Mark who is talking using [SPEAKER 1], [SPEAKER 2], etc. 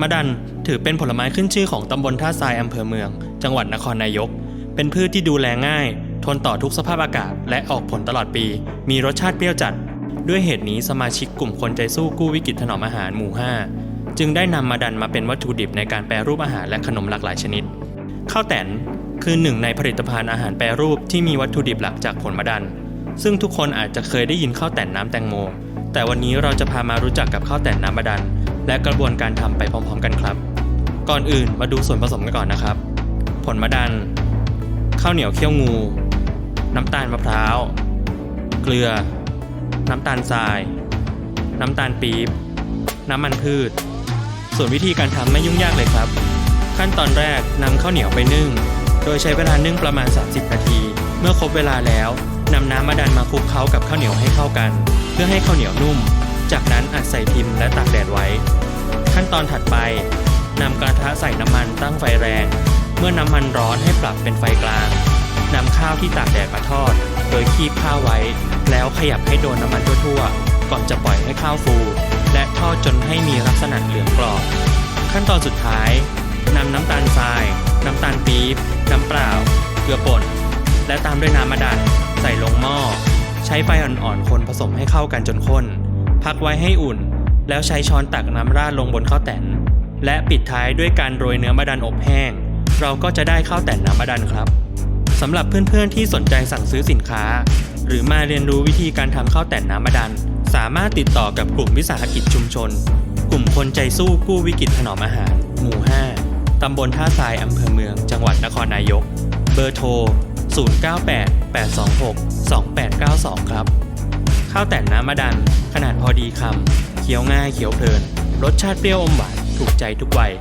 [SPEAKER 1] มะดันถือเป็นผลไม้ขึ้นชื่อของตำบลท่าทรายอำเภอเมือง จังหวัดนครนายก เป็นพืชที่ดูแลง่าย ทนต่อทุกสภาพอากาศ และออกผลตลอดปี มีรสชาติเปรี้ยวจัด ด้วยเหตุนี้สมาชิกกลุ่มคนใจสู้กู้วิกฤตถนอมอาหารหมู่ 5 จึงได้นำมาดันมาเป็นวัตถุดิบในการแปรรูปอาหารและขนมหลากหลายชนิดข้าวแตนคือหนึ่งในผลิตภัณฑ์อาหารแปรรูปที่มีวัตถุดิบหลักจากผลมะดัน ซึ่งทุกคนอาจจะเคยได้ยินข้าวแตนน้ำแตงโม แต่วันนี้เราจะพามารู้จักกับข้าวแตนน้ำมะดัน และกระบวนการทำไปพร้อมๆ กันครับ ก่อนอื่นมาดูส่วนผสมกันก่อนนะครับ ผลมะดัน ข้าวเหนียวเคี่ยวงู น้ำตาลมะพร้าว เกลือ น้ำตาลทราย น้ำตาลปี๊บ น้ำมันพืช ส่วนวิธีการทำไม่ยุ่งยากเลยครับ ขั้นตอนแรกนำข้าวเหนียวไปนึ่ง โดยใช้เวลานึ่งประมาณ 30 นาที เมื่อครบเวลาแล้วนำน้ำมะดันมาคลุกเคล้ากับข้าวเหนียวให้เข้ากัน เพื่อให้ข้าวเหนียวนุ่ม จากนั้นอัดใส่พิมพ์และตากแดดไว้ ขั้นตอนถัดไปนำกระทะใส่น้ำมันตั้งไฟแรง เมื่อน้ำมันร้อนให้ปรับเป็นไฟกลางนำข้าวที่ตากแดดมาทอด โดยคีบข้าวไว้ แล้วขยับให้โดนน้ำมันทั่วๆ ก่อนจะปล่อยให้ข้าวฟู และทอดจนให้มีลักษณะเหลืองกรอบ ขั้นตอนสุดท้ายนำน้ำตาลทราย น้ำตาลปี๊บ น้ำเปล่า เกลือป่น และตามด้วยน้ำมะดันใส่ลงหม้อ ใช้ไฟอ่อนๆ คนผสมให้เข้ากันจนข้น พักไว้ให้อุ่น แล้วใช้ช้อนตักน้ำราดลงบนข้าวแตน และปิดท้ายด้วยการโรยเนื้อมะดันอบแห้ง เราก็จะได้ข้าวแตนน้ำมะดันครับสำหรับเพื่อนๆที่สนใจสั่งซื้อสินค้า หรือมาเรียนรู้วิธีการทำข้าวแตนน้ำมะดัน สามารถติดต่อกับกลุ่มวิสาหกิจชุมชน กลุ่มคนใจสู้กู้วิกฤตถนอมอาหาร หมู่ 5 ตำบลท่าทรายอำเภอเมือง จังหวัดนครนายก เบอร์โทร 0988262892 ครับ ข้าวแต่นน้ำมะดัน ขนาดพอดีคำเคี้ยวง่ายเคี้ยวเพลิน รสชาติเปรี้ยวอมหวานถูกใจทุกวัย